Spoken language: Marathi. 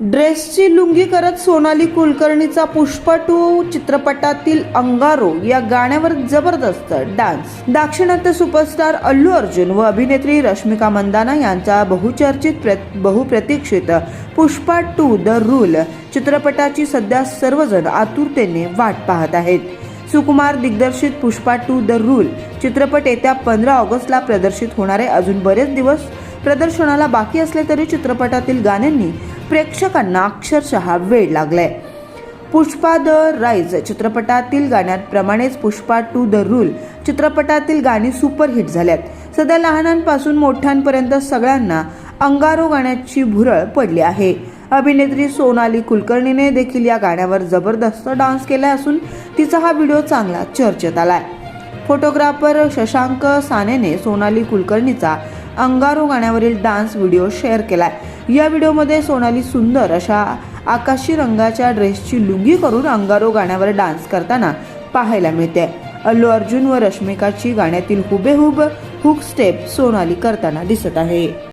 ड्रेसची लुंगी करत सोनाली कुलकर्णीचा पुष्पा टू चित्रपटातील अंगारो या गाण्यावर जबरदस्त डान्स. दाक्षिणात्य सुपरस्टार अल्लू अर्जुन व अभिनेत्री रश्मिका मंदाना यांचा बहुचर्चित बहुप्रतीक्षित पुष्पा टू द रूल चित्रपटाची सध्या सर्वजण आतुरतेने वाट पाहत आहेत. सुकुमार दिग्दर्शित पुष्पा टू द रूल चित्रपट येत्या पंधरा ऑगस्टला प्रदर्शित होणारे अजून बरेच दिवस प्रदर्शनाला बाकी असले तरी चित्रपटातील गाण्यांनी प्रेक्षकांना अक्षरशः वेळ लागलाय. पुष्पा द राईज चित्रपटातील गाण्यांप्रमाणेच पुष्पा टू द रूल चित्रपटातील गाणी सुपरहिट झाल्यात. सध्या लहानांपासून मोठ्यांपर्यंत सगळ्यांना अंगारो गाण्याची भुरळ पडली आहे. अभिनेत्री सोनाली कुलकर्णीने देखील या गाण्यावर जबरदस्त डान्स केला असून तिचा हा व्हिडिओ चांगला चर्चेत आलाय. फोटोग्राफर शशांक सानेने सोनाली कुलकर्णीचा अंगारो गाण्यावरील डान्स व्हिडिओ शेअर केला आहे या व्हिडिओमध्ये सोनाली सुंदर अशा आकाशी रंगाच्या ड्रेसची लुंगी करून अंगारो गाण्यावर डान्स करताना पाहायला मिळते. अल्लू अर्जुन व रश्मिकाची गाण्यातील हुबेहूब हुक स्टेप सोनाली करताना दिसत आहे.